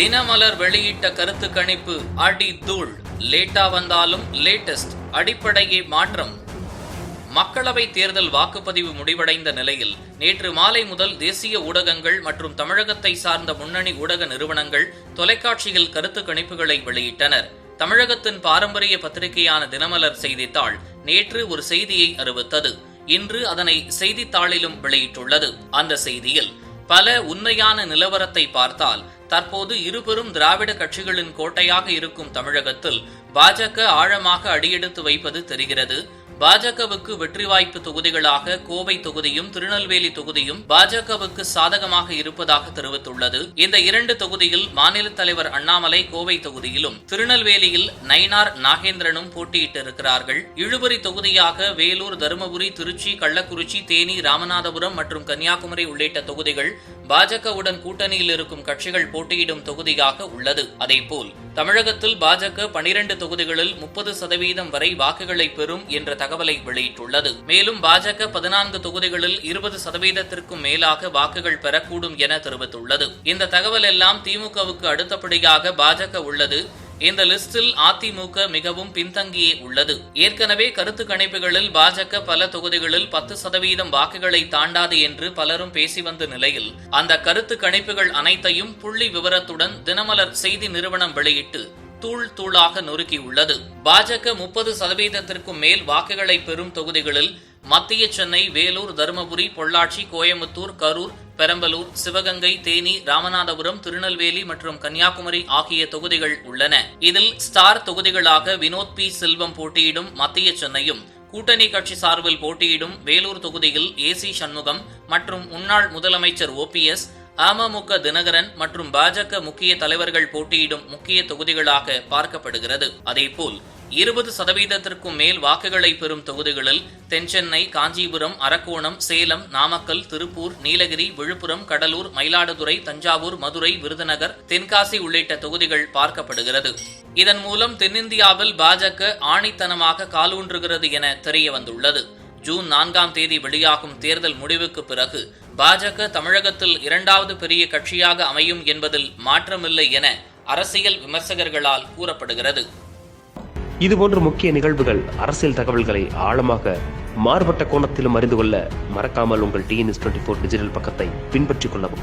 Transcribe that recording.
தினமலர் வெளியிட்ட கருத்து கணிப்பு அடி தூள். லேட்டா வந்தாலும் லேட்டஸ்ட் அடிப்படையே மாற்றம். மக்களவை தேர்தல் வாக்குப்பதிவு முடிவடைந்த நிலையில் நேற்று மாலை முதல் தேசிய ஊடகங்கள் மற்றும் தமிழகத்தை சார்ந்த முன்னணி ஊடக நிறுவனங்கள் தொலைக்காட்சியில் கருத்து கணிப்புகளை வெளியிட்டனர். தமிழகத்தின் பாரம்பரிய பத்திரிகையான தினமலர் செய்தித்தாள் நேற்று ஒரு செய்தியை அறிவித்தது. இன்று அதனை செய்தித்தாளிலும் வெளியிட்டுள்ளது. அந்த செய்தியில் பல உண்மையான நிலவரத்தை பார்த்தால் தற்போது இருபெரும் திராவிட கட்சிகளின் கோட்டையாக இருக்கும் தமிழகத்தில் பாஜக ஆழமாக அடியெடுத்து வைப்பது தெரிகிறது. பாஜகவுக்கு வெற்றி வாய்ப்பு தொகுதிகளாக கோவை தொகுதியும் திருநெல்வேலி தொகுதியும் பாஜகவுக்கு சாதகமாக இருப்பதாக தெரிவித்துள்ளது. இந்த இரண்டு தொகுதியில் மாநில தலைவர் அண்ணாமலை கோவை தொகுதியிலும் திருநெல்வேலியில் நயினார் நாகேந்திரனும் போட்டியிட்டிருக்கிறார்கள். இழுபறி தொகுதியாக வேலூர் தருமபுரி திருச்சி கள்ளக்குறிச்சி தேனி ராமநாதபுரம் மற்றும் கன்னியாகுமரி உள்ளிட்ட தொகுதிகள் பாஜகவுடன் கூட்டணியில் இருக்கும் கட்சிகள் போட்டியிடும் தொகுதியாக உள்ளது. அதேபோல் தமிழகத்தில் பாஜக பனிரெண்டு தொகுதிகளில் முப்பது சதவீதம் வரை வாக்குகளை பெறும் என்ற தகவலை வெளியிட்டுள்ளது. மேலும் பாஜக பதினான்கு தொகுதிகளில் இருபது சதவீதத்திற்கும் மேலாக வாக்குகள் பெறக்கூடும் என தெரிவித்துள்ளது. இந்த தகவல் எல்லாம் திமுகவுக்கு அடுத்தபடியாக பாஜக உள்ளது. இந்த லிஸ்டில் அதிமுக மிகவும் பின்தங்கியே உள்ளது. ஏற்கனவே கருத்து கணிப்புகளில் பாஜக பல தொகுதிகளில் பத்து சதவீதம் வாக்குகளை தாண்டாது என்று பலரும் பேசி வந்த நிலையில் அந்த கருத்து கணிப்புகள் அனைத்தையும் புள்ளி விவரத்துடன் தினமலர் செய்தி நிறுவனம் வெளியிட்டு தூள் தூளாக நொறுக்கியுள்ளது. பாஜக முப்பது சதவீதத்திற்கும் மேல் வாக்குகளை பெறும் தொகுதிகளில் மத்திய சென்னை வேலூர் தருமபுரி பொள்ளாச்சி கோயம்புத்தூர் கரூர் பெரம்பலூர் சிவகங்கை தேனி ராமநாதபுரம் திருநெல்வேலி மற்றும் கன்னியாகுமரி ஆகிய தொகுதிகள் உள்ளன. இதில் ஸ்டார் தொகுதிகளாக வினோத் பி. செல்வம் போட்டியிடும் மத்திய சென்னையும் கூட்டணி கட்சி சார்பில் போட்டியிடும் வேலூர் தொகுதியில் ஏசி சண்முகம் மற்றும் முன்னாள் முதலமைச்சர் ஓபிஎஸ் அமமுக தினகரன் மற்றும் பாஜக முக்கிய தலைவர்கள் போட்டியிடும் முக்கிய தொகுதிகளாக பார்க்கப்படுகிறது. அதேபோல் இருபது சதவீதத்திற்கும் மேல் வாக்குகளை பெறும் தொகுதிகளில் தென்சென்னை காஞ்சிபுரம் அரக்கோணம் சேலம் நாமக்கல் திருப்பூர் நீலகிரி விழுப்புரம் கடலூர் மயிலாடுதுறை தஞ்சாவூர் மதுரை விருதுநகர் தென்காசி உள்ளிட்ட தொகுதிகள் பார்க்கப்படுகிறது. இதன் மூலம் தென்னிந்தியாவில் பாஜக ஆணித்தனமாக காலூன்றுகிறது என தெரிய வந்துள்ளது ஜூன் நான்காம் தேதி வெளியாகும் தேர்தல் முடிவுக்கு பிறகு பாஜக தமிழகத்தில் இரண்டாவது பெரிய கட்சியாக அமையும் என்பதில் மாற்றமில்லை என அரசியல் விமர்சகர்களால் கூறப்படுகிறது. இதுபோன்ற முக்கிய நிகழ்வுகள் அரசியல் தகவல்களை ஆழமாக மாறுபட்ட கோணத்திலும் அறிந்து கொள்ள மறக்காமல் உங்கள் டிஎன்எஸ் டுவெண்ட்டி ஃபோர் டிஜிட்டல் பக்கத்தை பின்பற்றிக் கொள்ளவும்.